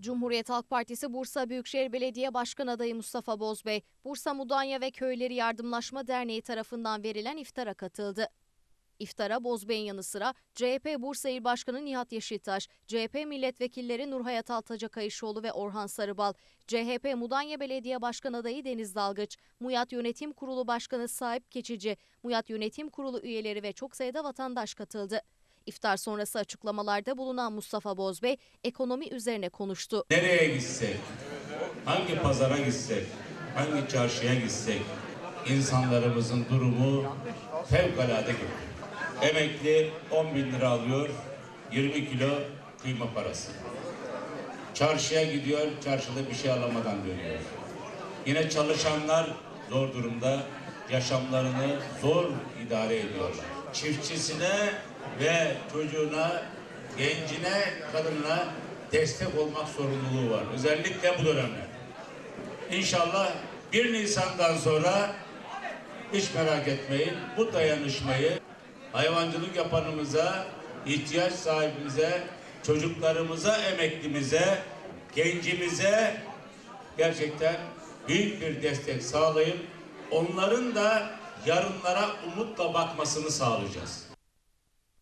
Cumhuriyet Halk Partisi Bursa Büyükşehir Belediye Başkan adayı Mustafa Bozbey, Bursa Mudanya ve Köyleri Yardımlaşma Derneği tarafından verilen iftara katıldı. İftara Bozbey'in yanı sıra CHP Bursa İl Başkanı Nihat Yeşiltaş, CHP milletvekilleri Nurhayat Altaca Kayışoğlu ve Orhan Sarıbal, CHP Mudanya Belediye Başkan adayı Deniz Dalgıç, MUYAT Yönetim Kurulu Başkanı Sahip Keçici, MUYAT Yönetim Kurulu üyeleri ve çok sayıda vatandaş katıldı. İftar sonrası açıklamalarda bulunan Mustafa Bozbey ekonomi üzerine konuştu. Nereye gitsek, hangi pazara gitsek, hangi çarşıya gitsek insanlarımızın durumu fevkalade kötü. Emekli 10 bin lira alıyor, 20 kilo kıyma parası. Çarşıya gidiyor, çarşıda bir şey alamadan dönüyor. Yine çalışanlar zor durumda, yaşamlarını zor idare ediyorlar. Çiftçisine ve çocuğuna, gencine, kadınına destek olmak sorumluluğu var. Özellikle bu dönemde. İnşallah 1 Nisan'dan sonra hiç merak etmeyin bu dayanışmayı hayvancılık yapanımıza, ihtiyaç sahibimize, çocuklarımıza, emeklimize, gencimize gerçekten büyük bir destek sağlayıp onların da yarınlara umutla bakmasını sağlayacağız.